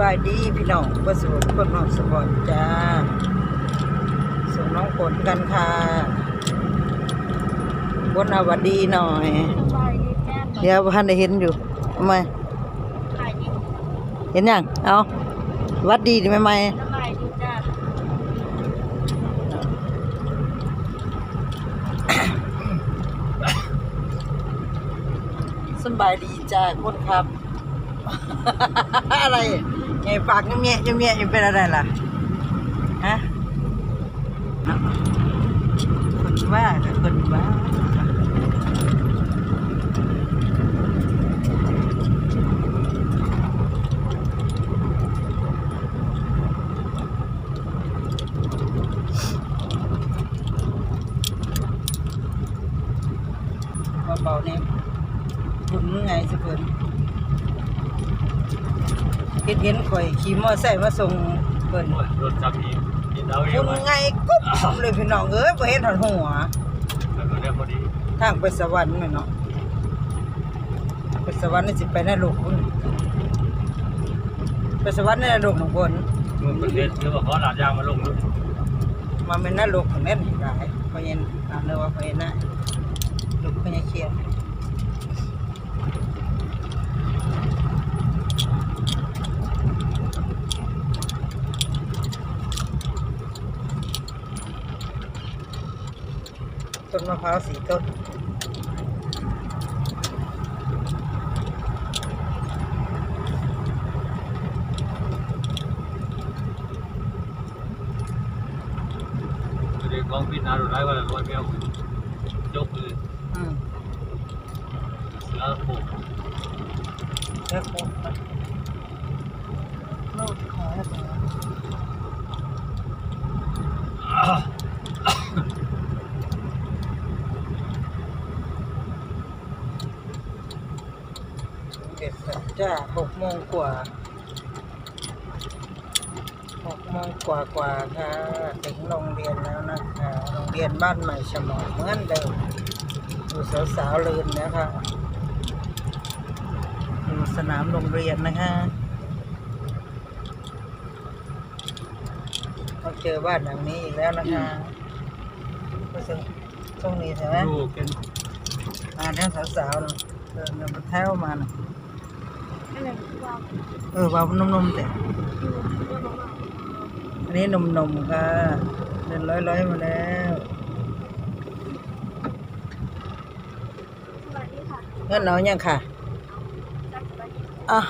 บายดีพี่น้องประสูติคนน้องสปอนจ้าส่งน้องฝนกันค่ะบนอาวัดดีหน่อยสบายดีแก้มเดี๋ยวพันได้เห็นอยู่ทำไมขายดีเห็นยังเอาวัดดีดีไหมไหมสบายดีจ้าสำบายดีจ้าคนครับ อะไรไงปากเงี้ยเงี้ยเงี้ยเป็นอะไรล่ะฮะคนว่าคนว่าเบาๆเนี่ยคุณไงสิเพิ่น เห็นเห็นข่อยขี่มอไซค์มาส่งเพิ่นรถจับอีกกินเอาเอคุงณไว้ไงกุ๊บเลยพี่น้องเอ้ยบ่เห็นหันหัวแล้วก็เรียกพอดีทางไปสวรรค์แม่เนาะไปสวรรค์นี่สิไปในโลกพุ่นไปสวรรค์ในโลกของคนมันเป็นเรียนเรียกว่าขอหลาดยางมาลงด้วยมาเป็นนรกของแน่นอีกหลายเพราะยันอ่านเลยว่าเพราะยันน่ะลูกเพราะยันเขียน ต้นมะพร้าวสีต้นเรียกกองพินารณาดูได้ว่าร้อยแมวยกคืออืมเสือโผล่แล้วโคตรนะโลดขอให้เเด็ดสัจจ้าหกโมงกว่าหกโมงกว่ากว่าค่ะถึงโรงเรียนแล้วนะคะโรงเรียนบ้านใหม่ฉมองเหมือนเดิมอยู่สาวๆลืนนะคะอยู่สนามโรงเรียนนะคะเราเจอบ้านหลังนี้อีกแล้วนะคะก็ซึ่งช่วงนี้ใช่ไหมดูกันมาแล้วสาวๆน่ะเดินมาแถวมาน่ะ อะไรว่าเออว่านุ่มๆแต่อยู่เรื่องของเราอันนี้หนุ่มๆค่ะเดินร้อยๆมาแล้วสวัสดีค่ะเงินน้อยยังค่ะจักสวัสดีอะ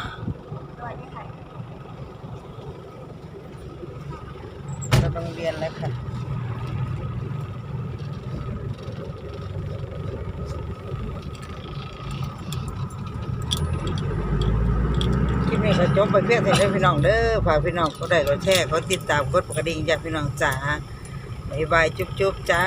สวัสดีค่ะจะโรงเรียนแล้วค่ะคลิป นี้ก็จบไปเพียงเท่านี้พี่น้องเด้อฝากพี่น้องก็ได้ก็แชร์ก็ติดตามกดกระดิ่งจากพี่น้องจ้าบายบายจุ๊บๆจ้า